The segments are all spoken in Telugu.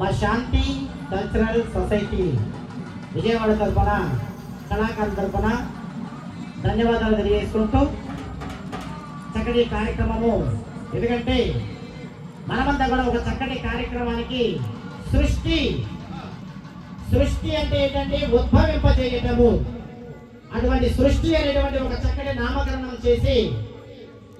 మా శాంతి కల్చరల్ సొసైటీ విజయవాడ తరఫున కళాకారుల తరఫున ధన్యవాదాలు తెలియజేసుకుంటూ చక్కటి కార్యక్రమము. ఎందుకంటే మనమంతా కూడా ఒక చక్కటి కార్యక్రమానికి సృష్టి సృష్టి అంటే ఏంటంటే ఉద్భవింపజేయటము అటువంటి సృష్టి అనేటువంటి ఒక చక్కటి నామకరణం చేసి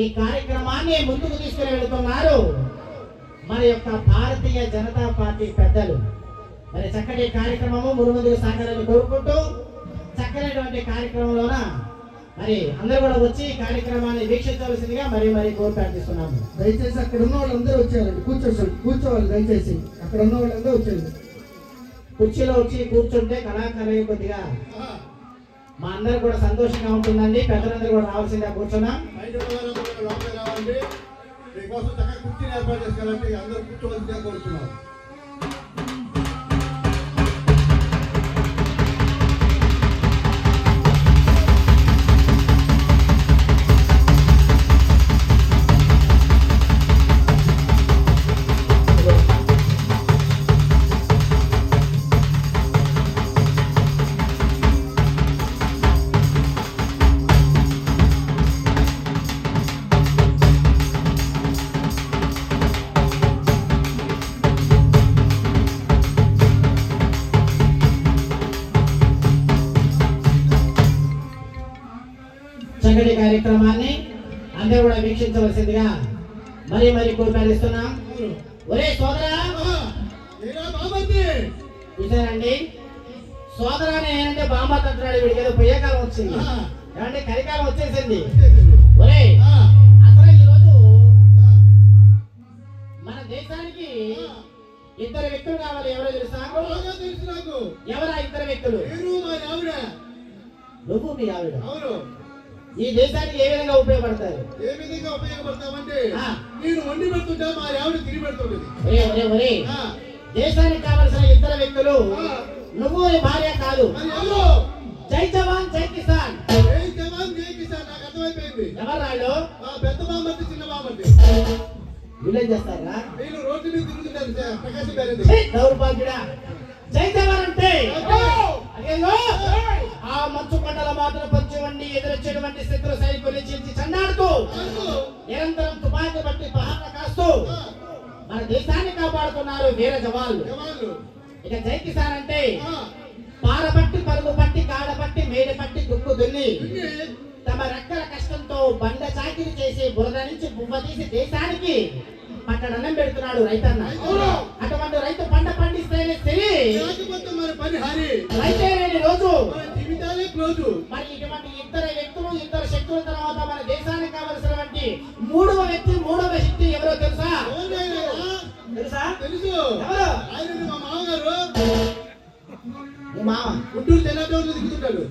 ఈ కార్యక్రమాన్ని ముందుకు తీసుకుని వెళుతున్నారు. మన యొక్క భారతీయ జనతా పార్టీ పెద్దలు. మరి చక్కటి కార్యక్రమము మునుముందుకు సాగాలని కోరుకుంటూ చక్కనటువంటి కార్యక్రమంలోన మరి అందరూ కూడా వచ్చి కార్యక్రమాన్ని వీక్షించవలసిందిగా మరి మరి కోరి ప్రార్థిస్తున్నాము. దయచేసి అక్కడ ఉన్న వాళ్ళందరూ వచ్చారండి కూర్చోండి కూర్చోవాలి దయచేసి. అక్కడ ఉన్న వాళ్ళందరూ వచ్చారు కుర్చీలో వచ్చి కూర్చుంటే కళాకారులు కొద్దిగా మా అందరూ కూడా సంతోషంగా ఉంటుందండి. పెద్దలందరూ కూడా రావాల్సిందిగా కూర్చున్నాం. మీకోసం చక్కగా కుర్చీని ఏర్పాటు చేసుకోవాలంటే అందరూ కూర్చోవలసిందిగా కోరుతున్నాం. కార్యక్రమాన్ని అందరూ కూడా వీక్షించవలసిందిగా మరి మరి కోరిస్తున్నాం ఒరే సోదరా! చూసారండి సోదరా ఏంటంటే బామ్మ తంత్రాడు వీడికి ఏదో పొయ్యే కాలం వచ్చింది. ఏమంటే కలికాలం వచ్చేసింది. ఒరే అసలు ఈ రోజు ఆ, మన దేశానికి ఇద్దరు వ్యక్తులు కావాలి. ఎవరో తెలుసా? బాగా తెలుసు నాకు. ఎవరా ఇద్దరు వ్యక్తులు? నువ్వు మీ ఆవిడ. అవును. ఈ దేశానికి ఏ విధంగా ఉపయోగపడతారు ఏ విధంగా ఉపయోగపడతామంటే. నేను వండి పెడుతుంటా మా ఆవిడ తిరిగి పెడుతుంటది దేశానికి కావలసిన ఇద్దరు వ్యక్తులు. నువ్వు భార్య కాదు. జై జవాన్ జై కిసాన్. జై జవాన్ జై కిసాన్ నాకు అర్థమైపోయింది. ఎవరు వాళ్ళు ఆ పెద్ద బామ్మర్ది చిన్న బామ్మర్ది వీళ్ళేం చేస్తారా నేను రోడ్డు మీద తిరుగుతుంటాను సార్ ప్రకాశం గారి దౌర్భాగ్యుడా జై జవాన్ అంటే ఆ మంచు కొండల మాటలు పంచవండి ఎదురొచ్చేటువంటి శత్రు సైనికులు చీల్చి చండాడుతూ నిరంతరం తుపాకీ బట్టి పహార కాస్తూ మన దేశాన్ని కాపాడుతున్నారు వీర జవాన్లు. ఇక జై కిసాన్ అంటే ఆ, పార పట్టి పరుగు పట్టి కాడ పట్టి మేడ పట్టి దుక్కు దున్ని తమ రెక్కల కష్టంతో బండ చాకిరి చేసి బురద నుంచి బువ్వ తీసి దేశానికి పట్టడన్నం పెడుతున్నాడు రైతన్న. అటువంటి రైతు పంట పండిస్తేనే సరి. రైతే రోజు. జీవితాలే క్లోజు. మరి ఇటువంటి ఇద్దరు వ్యక్తులు ఇద్దరు శక్తుల తర్వాత మన దేశానికి కావలసినటువంటి మూడవ వ్యక్తి మూడవ శక్తి ఎవరో తెలుసా? తెలుసా? తెలుసు. ఎవరు? ఆయన మా మామగారు. మామ? గుంటూరు జనాటోళ్ళు దిగుతుంటాడు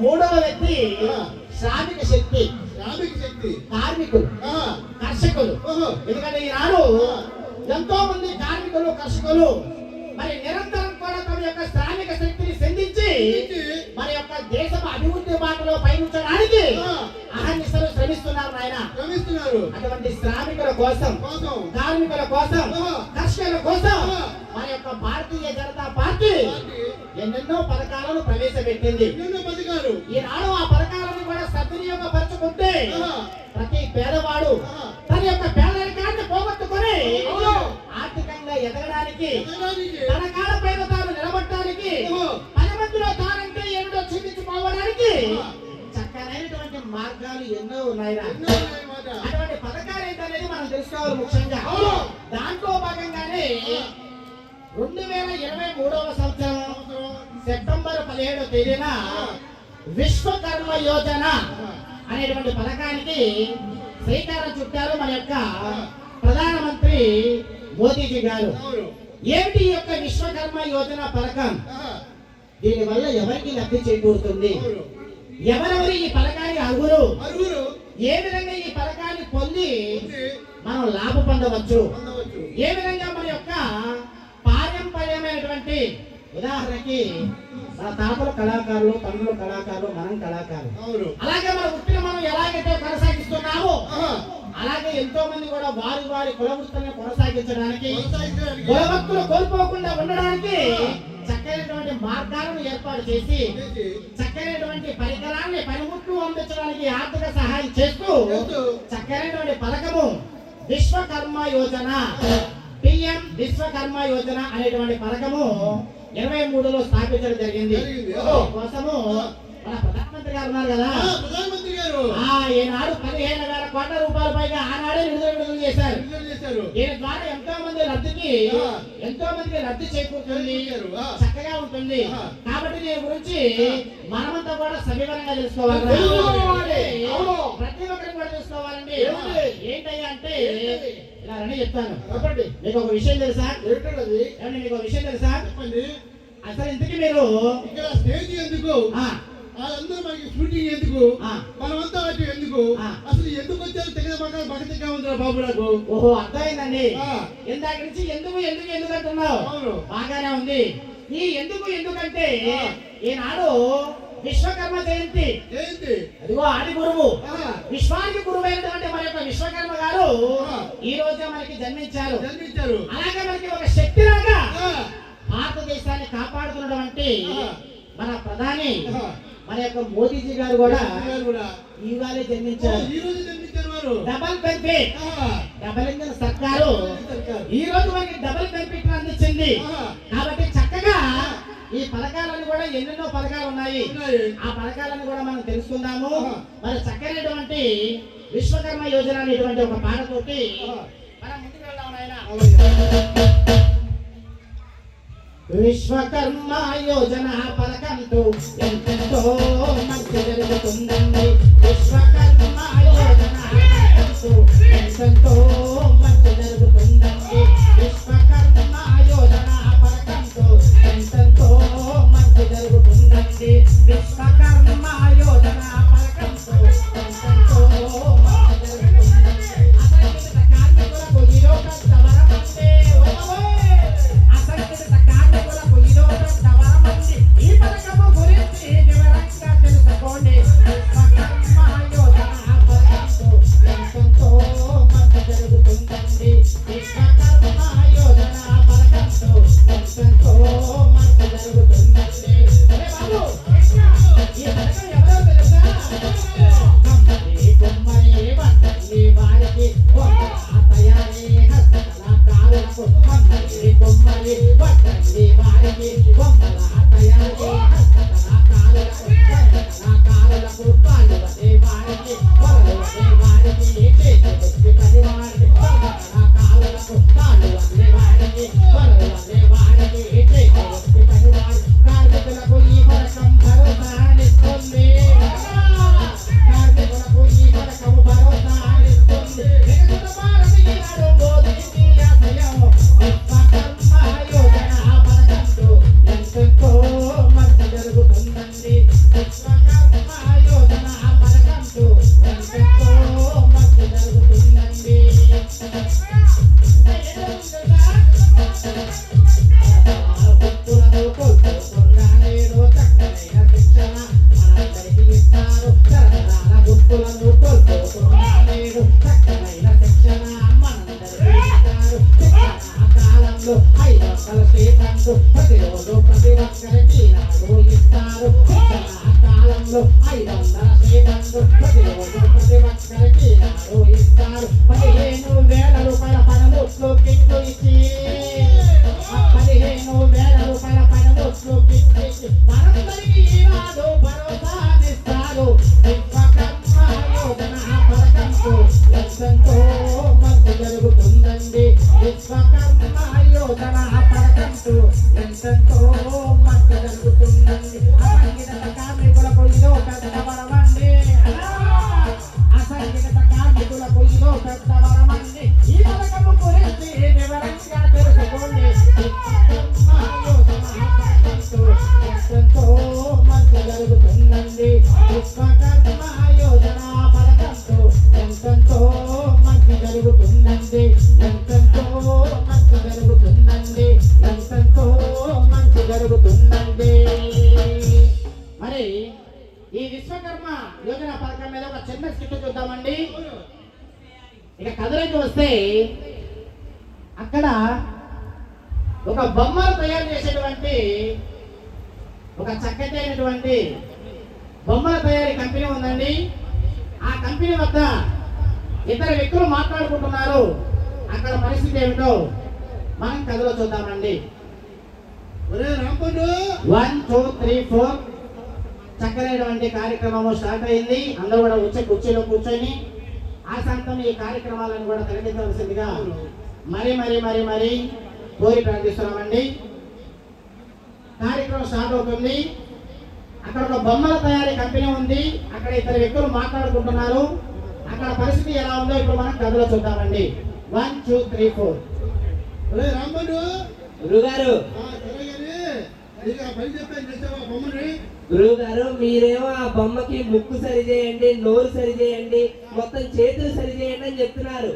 మూడవ వ్యక్తి శ్రామిక శక్తి. శ్రామిక శక్తి. కార్మికులు. కర్షకులు. ఎందుకంటే ఈనాడు ఎంతో మంది కార్మికులు కర్షకులు మరి నిరంతరం కూడా తమ యొక్క శ్రామిక శక్తిని సంధించి? మన యొక్క దేశం అభివృద్ధి బాటలో పయనించడానికి ఆ, అహర్నిశలు శ్రమిస్తున్నారు నాయన. శ్రమిస్తున్నారు. అటువంటి శ్రామికుల కోసం కార్మికుల కోసం ఆ. కర్షకుల కోసం. మన యొక్క భారతీయ జనతా పార్టీ ఎన్నెన్నో పథకాలను ప్రవేశపెట్టింది ఈనాడు ఆ పథకాలను కూడా సద్వినియోగపరచుకుంటే ప్రతి పేదవాడు. తన యొక్క పేదరికాన్ని పోగొట్టుకొని. ఆర్థికంగా ఎదగడానికి. తన కాళ్ళపైన తాను నిలబడటానికి. పది మందిలో తానంటే ఏమిటో చూపించుకోవడానికి. చక్కనైనటువంటి మార్గాలు ఎన్నో ఉన్నాయి మనం తెలుసుకోవాలి ముఖ్యంగా. దాంట్లో భాగంగానే. రెండు వేల ఇరవై మూడవ సంవత్సరం. సెప్టెంబర్ పదిహేడవ తేదీన. విశ్వకర్మ యోజన. అనేటువంటి పథకానికి శ్రీకారం చుట్టారు మన యొక్క ప్రధానమంత్రి మోదీజీ గారు. ఏమిటి యొక్క విశ్వకర్మ యోజన పథకం ఆహా, దీని వల్ల ఎవరికి లబ్ధి చేకూరుతుంది. ఎవరెవరు ఈ పథకానికి అర్హులు అరుగురు ఏ విధంగా ఈ పథకాన్ని పొంది మనం లాభ పొందవచ్చు. ఏ విధంగా మన యొక్క పారంపర్యమైనటువంటి ఉదాహరణకి మన తాతలు కళాకారులు తండ్రులు కళాకారులు మనం కళాకారులు. అలాగే మన వృత్తిని మనం ఎలాగైతే కొనసాగిస్తున్నామో అలాగే ఎంతో మంది కూడా వారి వారి కుల వృత్తులను కొనసాగించడానికి కులవృత్తులు కోల్పోకుండా ఉండడానికి చక్కైనటువంటి మార్గాలను ఏర్పాటు చేసి చక్కైనటువంటి పరికరాన్ని పనిముట్లు అందించడానికి ఆర్థిక సహాయం చేస్తూ చేస్తూ చక్కైనటువంటి పథకము విశ్వకర్మ యోజన. పిఎం విశ్వకర్మ యోజన అనేటువంటి పథకము ఇరవై మూడులో స్థాపించడం జరిగింది. కోసము మన ప్రధానమంత్రి గారు ఉన్నారు కదా. ప్రధానమంత్రి గారు. ఈనాడు పదిహేను వేల కోట్ల రూపాయల పైగా ఆనాడే విడుదల చేశారు. విడుదల చేశారు. దీని ద్వారా ఎంతో మంది ఆ. ఎంతో మందికి లబ్ధి చేకూరుతుంది. చక్కగా ఉంటుంది. కాబట్టి దీని గురించి మనమంతా కూడా సవివరంగా తెలుసుకోవాలి. కూడా తెలుసుకోవాలండి ఏమిటి? ఏంటయ్యా అంటే? ఇలా రండి చెప్తాను. చెప్పండి. మీకు ఒక విషయం తెలుసా? ఏమండి మీకు ఒక విషయం తెలుసా? చెప్పండి. అసలు ఇంతకీ మీరు ఇక్కడ స్టేజ్ ఎందుకు? ఆ, వాళ్ళందరూ మనకి షూటింగ్ ఎందుకు. మనమంతా అటు ఎందుకు. అసలు ఎందుకు వచ్చారు? తెగ పక్కన భగతిగా ఉందిరా బాబు నాకు. ఓహో అర్థమైందండి. ఇందాక నుంచి ఎందుకు ఎందుకు ఎందుకు అంటున్నావు. బాగానే ఉంది. ఈ ఎందుకు ఎందుకంటే. ఈనాడు విశ్వకర్మ జయంతి ఏంటి అదిగో ఆది గురువు. విశ్వానికి గురువైనటువంటి మన యొక్క విశ్వకర్మ గారు. ఈ రోజే మనకి జన్మించారు జన్మించారు అలాగే మనకి ఒక శక్తిలాగా ఆ. భారతదేశాన్ని కాపాడుతున్నటువంటి. మన ప్రధాని. మన యొక్క మోదీజీ గారు కూడా ఇవాళే జన్మించారు ఈ రోజు జన్మించారు వారు డబల్ బెనిఫిట్. డబల్ ఇంజన్ సర్కారు. ఈ రోజు మనకి డబుల్ బెనిఫిట్ అందించింది ఎన్నెన్నో పథకాలు ఉన్నాయి. ఆ పథకాలను కూడా మనం తెలుసుకుందాము. మరి చక్కనటువంటి విశ్వకర్మ యోజన అనేటువంటి ఒక పాటతోటి. మనం ముందుకు వెళ్దాం. విశ్వకర్మ యోజన పథకంతో ఎంతెంతో మంచి జరుగుతుందండి విశ్వకర్మ యోజన పథకంతో కాలంలో ఐదు వందల స్టేషన్లు ప్రతిరోజు ప్రతి ఒక్కరికి నాడు ఇస్తారు విశ్వకర్మ యోజన పథకం మీద ఒక చిన్న స్కిట్ చూద్దామండి. ఇక కథలోకి వస్తే అక్కడ ఒక బొమ్మలు తయారు చేసేటువంటి ఒక చక్కటి అయినటువంటి బొమ్మల తయారీ కంపెనీ ఉందండి. ఆ కంపెనీ వద్ద ఇద్దరు వ్యక్తులు మాట్లాడుకుంటున్నారు. అక్కడ పరిస్థితి ఏమిటో మనం కథలో చూద్దామండి. వన్ టూ త్రీ ఫోర్ చక్కనైనటువంటి కార్యక్రమం స్టార్ట్ అయింది. అందరూ కూడా వచ్చి కుర్చీలో కూర్చొని ఆ శాంతం ఈ కార్యక్రమాలను కూడా తిలకించవలసిందిగా మరి మరి మరి మరి కోరి ప్రార్థిస్తున్నామండి. కార్యక్రమం స్టార్ట్ అవుతుంది. అక్కడ ఒక బొమ్మల తయారీ కంపెనీ ఉంది. అక్కడ ఇద్దరు వ్యక్తులు మాట్లాడుకుంటున్నారు. అక్కడ పరిస్థితి ఎలా ఉందో ఇప్పుడు మనం కథలో చూద్దామండి. One two three four Rampandu. గురుగారు. బొమ్మని? గురుగారు మీరేమో ఆ బొమ్మకి ముక్కు సరి చేయండి నోరు సరి చేయండి మొత్తం చేతులు సరి చేయండి అని చెప్తున్నారు.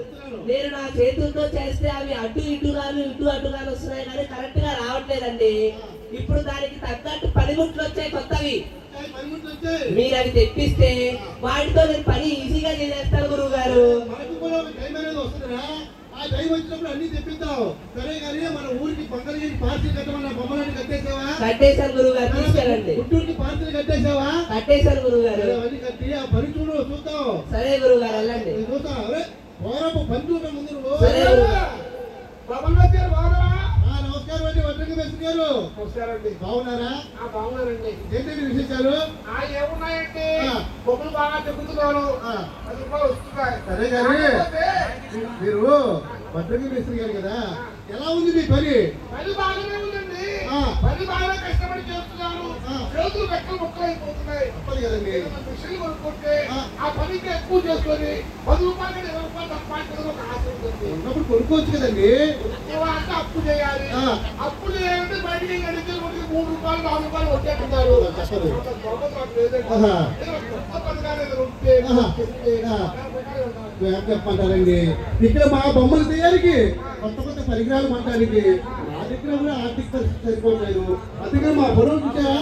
నేను నా చేతులతో చేస్తే అవి అటు ఇటు గాను ఇటు అటు గాను వస్తున్నాయి కానీ కరెక్ట్గా రావట్లేదండి. ఇప్పుడు దానికి తగ్గట్టు పనిముట్లు వచ్చాయి కొత్తవి. మీరు అవి తెప్పిస్తే వాటితో నేను పని ఈజీగా చేసేస్తాను గురువు గారు టైం ఆ టైం వచ్చినప్పుడు అన్ని తెప్పిస్తావు సరే కానీ మన ఊరికి బంగారు పార్సల్ కట్టమన్న బొమ్మలని కట్టేసావా? కట్టేశాను గురువు గారు తీసుకెళ్ళండి. గుంటూరుకి పార్సల్ కట్టేసావా? కట్టేశాను గురువు గారు సరే, అవన్నీ కట్టి ఆ పని చూడు చూద్దాం సరే గురువు గారు వెళ్ళండి. నేను చూస్తా. అరే పోరాపు పని చూడ ముందు నువ్వు. సరే గురువు గారు. ఆ, నమస్కారం అండి వడ్రంగి మేస్త్రి గారు. నమస్కారండి. బాగున్నారా? ఆ బాగున్నారండి. ఏంటండి విశేషాలు? ఆ ఏమున్నాయండి. బొమ్మలు బాగా ఆ, పది రూపాయలు వస్తున్నాయి. సరే మీ- మీరు వడ్రంగి మేస్త్రి గారు కదా? ఎలా ఉంది మీ పని? పని బాగానే ఉందండి. పని బాగా కష్టపడి చేస్తున్నాను ఆ. చేతులు బెక్కలు ముక్కలు అయిపోతున్నాయి కదండి. మిషన్ కొనుక్కుంటే ఆ. పనికి ఎక్కువ చేసుకొని పది రూపాయలు ఇరవై రూపాయలు తప్ప ఒక ఆశ ఉంటుంది. ఉన్నప్పుడు కొనుక్కోవచ్చు కదండి. అంటే అప్పు చేయాలి. అప్పు చేయాలంటే బయటికి అడిగితే మూడు రూపాయలు నాలుగు రూపాయలు వచ్చేట్టున్నారు. లేదండి ఉంటే ఏం చెప్పమంటారండి. ఇక్కడ మా బొమ్మల తయారీకి కొత్త కొత్త పరికరాలు పడడానికి నా దగ్గర కూడా ఆర్థిక పరిస్థితి సరిపోలేదు. అందుకే మా పొలం చూసారా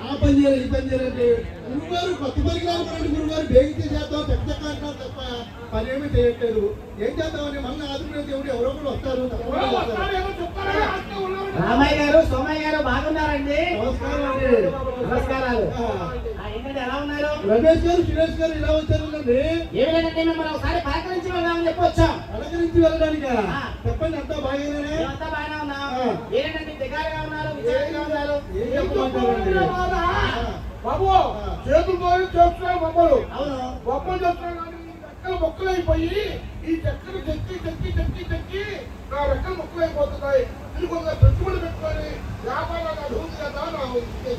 ఆ పని చేయాలి ఈ పని చేయాలంటే గురుగారు కొత్త పరికరాలు పడండి గురుగారు బేగితే చేద్దాం చెక్క అంటారు తప్ప పని ఏమీ చేయట్లేదు. ఏం చేద్దామని మళ్ళీ ఆదుకునే దేవుడు ఎవరో ఒకరు వస్తారు. రామయ్య గారు సోమయ్య గారు బాగున్నారండి? నమస్కారం అండి. నమస్కారాలు ఆ, ఆ, ఏంటండి ఎలా ఉన్నారు రమేష్ గారు సురేష్ గారు ఇలా వచ్చారండి ఏమి లేదండి మిమ్మల్ని ఒకసారి పలకరించి వెళ్దామని చెప్పి వచ్చాం. అలంకరించి వెళ్ళడానికి. చెప్పండి అంతా బాగానే మేమంతా బాగానే ఉన్నాం. ఆ. ఏంటంటే దిగాలుగా ఉన్నారు విచారంగా ఉన్నారు? ఏం చెప్పమంటారండి? బాబా? చేతులతో చేస్తున్నారు బొమ్మలు. అవును. బొమ్మలు చేస్తున్నారు కానీ ఈ రెక్కలు మొక్కలు అయిపోయి ఈ చెక్కలు చెక్కి చెక్కి చెక్కి చెక్కి నా రెక్కలు మొక్కలు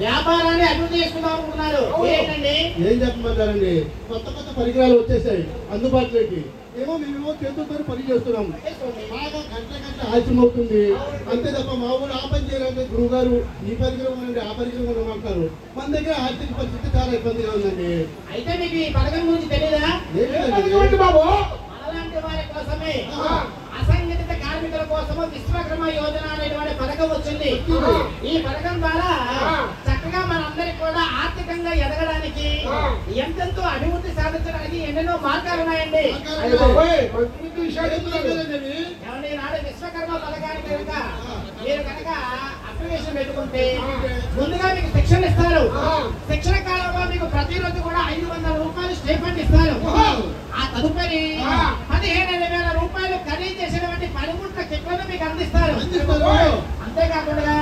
వ్యాపారాన్ని అభివృద్ధి చేసుకుందాం అనుకున్నారు ఏంటండి? ఏం చెప్పమంటారండి? కొత్త కొత్త పరికరాలు వచ్చేసాయి అందుబాటులోకి. ఏమో మేమేమో చేతులతో పని చేస్తున్నాం బాగా గంట గంట ఆలస్యం అవుతుంది అంతే తప్ప మా ఊరు ఆ పని చేయాలంటే గురువు గారు ఈ పరికరం కొనండి ఆ పరికరం కొనమంటారు మన దగ్గర ఆర్థిక పరిస్థితి చాలా ఇబ్బందిగా ఉందండి. అయితే మీకు ఈ పథకం గురించి బాబు? వారి కోసమే కార్మికుల కోసము విశ్వకర్మ యోజన అనేటువంటి పథకం వచ్చింది. ఈ పథకం ద్వారా. చక్కగా మనందరికి కూడా ఆర్థికంగా ఎదగడానికి. ఎంతెంతో అభివృద్ధి సాధించడానికి ఎన్నెన్నో మార్గాలు ఉన్నాయండి నాడు విశ్వకర్మ పథకానికి కనుక మీరు కనుక అప్లికేషన్ పెట్టుకుంటే ముందుగా మీకు శిక్షణ ఇస్తారు. శిక్షణ కాలంలో మీకు ప్రతిరోజు కూడా ఐదు వందల రూపాయలు స్టేఫండ్ ఇస్తారు ఆ. తదుపరి. పదిహేను వేల రూపాయలు ఖరీదు చేసినటువంటి పనిముట్ల కిట్లను మీకు అందిస్తారు. అంతేకాకుండా.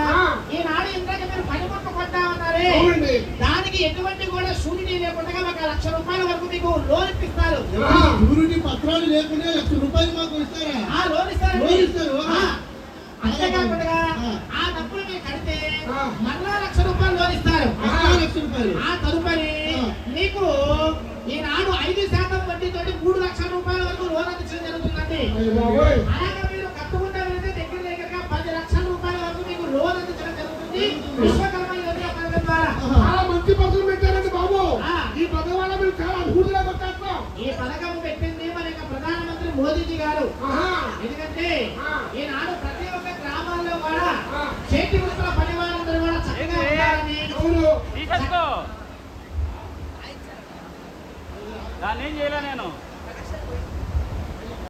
ఈనాడు ఇందాక మీరు పనిముట్లు కొట్టామన్నారే అవునండి. దానికి ఎటువంటి కూడా షూరిటీ లేకుండా ఒక లక్ష రూపాయల వరకు మీకు లోన్ ఇప్పిస్తారు. గురుడి పత్రాలు లేకుండా లక్ష రూపాయలు మాకు ఇస్తారా? ఆ లోన్ ఇస్తారు లోన్ ఇస్తారు. అంతేకాకుండా ఆ. డబ్బులు మీరు కడితే. మరలా లక్ష రూపాయలు లోన్ ఇస్తారు అసలు లక్ష రూపాయలు ఆ తదుపరి. మీకు ఈనాడు ఐదు శాతం వడ్డీతోటి మూడు లక్షల రూపాయల వరకు లోన్ అందించడం జరుగుతుందండి. అలాగే మీరు కట్టుకుంటే వెళ్తే దగ్గర దగ్గరగా పది లక్షల రూపాయల వరకు మీకు లోన్ అందించడం జరుగుతుంది విశ్వకర్మ యోజన పథకం ద్వారా చాలా మంచి పథకం పెట్టారండి బాబు. ఈ పథకం వల్ల మీరు చాలా అభివృద్ధిగా కొట్టేస్తాం ఈ పథకం పెట్టింది మన ప్రధానమంత్రి మోదీజీ గారు. ఎందుకంటే. ఈనాడు ప్రతి ఒక్క గ్రామాల్లో కూడా ఆ. చేతి వృత్తుల పని వారందరూ కూడా చక్కగా ఉండాలని దాన్ని ఏం చేయలే నేను?